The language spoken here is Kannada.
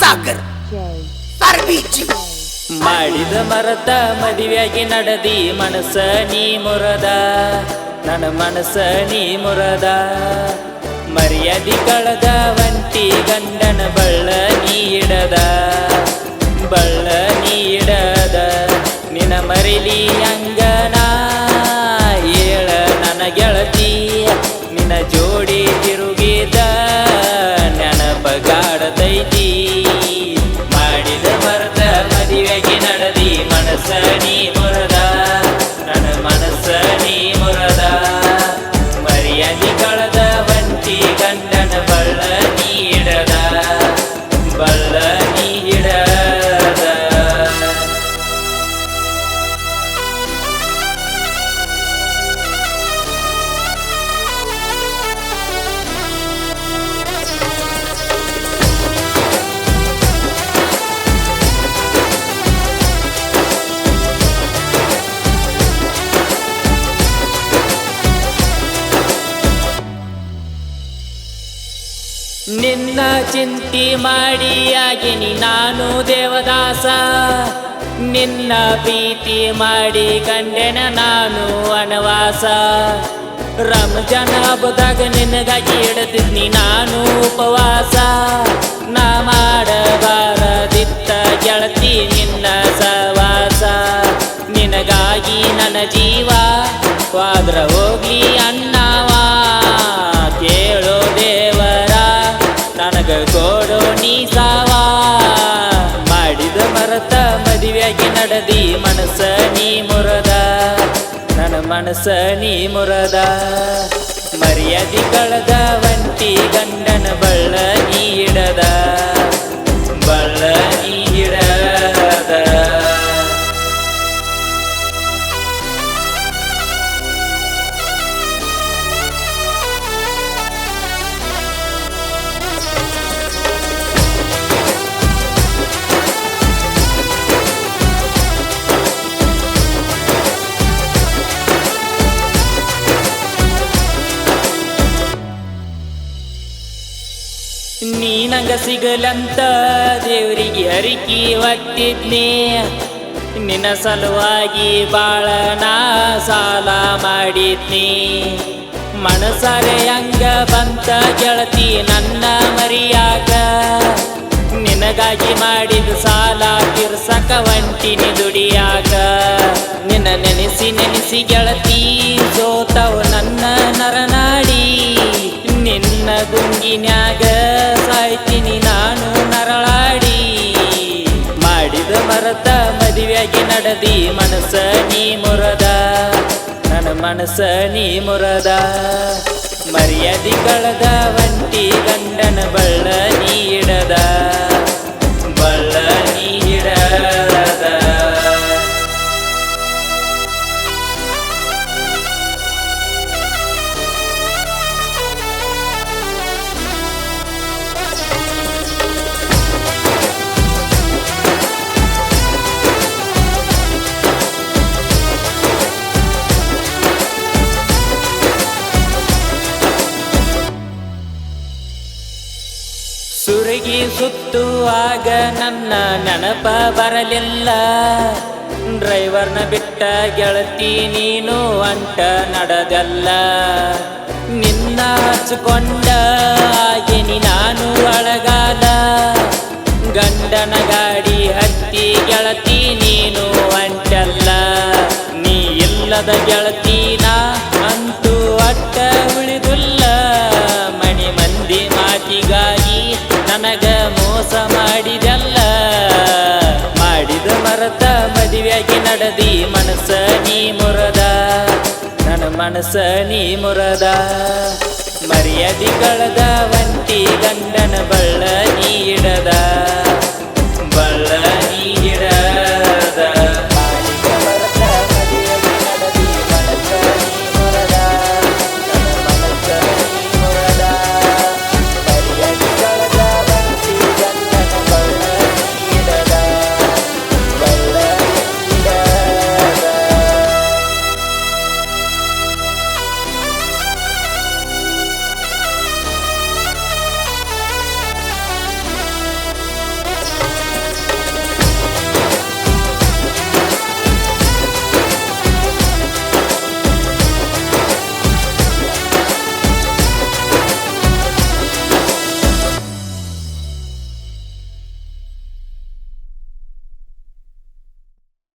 ಸಾಗರ್. ಮಾಡಿದ ಮರತ ಮದುವೆಯಾಗಿ ನಡದಿ ಮನಸ ನೀ ಮುರದ, ನನ್ನ ಮನಸ ನೀ ಮುರದ. ಮರ್ಯಾದಿ ಕಳದ ವಂತಿ ಗಂಡನ ಬಳ್ಳ ನೀಡದ ಬಳ್ಳ ನೀಡ ನಿನ್ನ ಚಿಂತಿ ಮಾಡಿ ಆಗಿನಿ ನಾನು ದೇವದಾಸ. ನಿನ್ನ ಪ್ರೀತಿ ಮಾಡಿ ಕಂಡೆನ ನಾನು ವನವಾಸ. ರಂಜಾನ್ ಹಬ್ಬದಾಗ ನಿನಗಾಗಿ ಇಡದಿದ್ನಿ ನಾನು ಉಪವಾಸ. ನಾ ಮಾಡಬಾರದಿತ್ತ ಗೆಳತಿ ನಿನ್ನ ಸವಾಸ ನಿನಗಾಗಿ ನನ್ನ ಜೀವ ವಾದ್ರ ನೀ ಸಾವ. ಮಾಡಿದ ಮರತ ಮದುವೆಯಾಗಿ ನಡೆದಿ ಮನಸ್ಸ ನೀ ಮುರದ. ನನ್ನ ಮನಸ್ಸ ನೀ ಮುರದ. ಮರ್ಯಾದಿ ಕಳೆದ ವಂಟಿ ಗಂಡನ ಬಳ್ಳ ನೀ ನಂಗ ಸಿಗಲಂತ ದೇವರಿಗೆ ಹರಿಕಿ ಒತ್ತಿದ್ನಿ ನಿನ್ನ ಸಲುವಾಗಿ ಬಾಳ ನಾ ಸಾಲ ಮಾಡಿದ್ನಿ. ಮನಸಾರೆ ಹಂಗ ಬಂತ ಗೆಳತಿ ನನ್ನ ಮರಿಯಾಗ. ನಿನಗಾಗಿ ಮಾಡಿದ ಸಾಲ ತಿರ್ಸಕ ಒಂಟಿನಿ ದುಡಿಯಾಗ ನಿನ್ನ ನೆನೆಸಿ ನೆನೆಸಿ ಗೆಳತಿ ಸೋತವು ನನ್ನ ನರನಾಡಿ. ನಿನ್ನ ಗುಂಗಿನ್ಯಾಗ ಮರತ ಮದುವೆಯಾಗಿ ನಡೆದಿ ಮನಸ ನೀ ಮುರದ. ನನ್ನ ಮನಸ ನೀ ಮುರದ. ಮರ್ಯಾದಿ ಕಳೆದ ಒಂಟಿ ಗಂಡನ ಬಳ್ಳ ನೀ ಇಡದ. ಸುರಗಿ ಸುತ್ತುವಾಗ ನನ್ನ ನೆನಪ ಬರಲಿಲ್ಲ. ಡ್ರೈವರ್ನ ಬಿಟ್ಟ ಗೆಳತಿ ನೀನು ಅಂಟ ನಡೆದಲ್ಲ. ನಿನ್ನ ಹಚ್ಕೊಂಡ ಆಗಿನಿ ನಾನು ಅಳಗಾದ. ಗಂಡನ ಗಾಡಿ ಹತ್ತಿ ಗೆಳತಿ ನೀನು ಅಂಟಲ್ಲ. ನೀ ಇಲ್ಲದ ಗೆಳತಿನ ಮುರದ ನನ್ನ ಮನಸ ನೀ ಮುರದ. ಮರ್ಯಾದಿ ಕಳದ ಒಂಟಿ ಗಂಡನ ಬಳ್ಳ ನೀ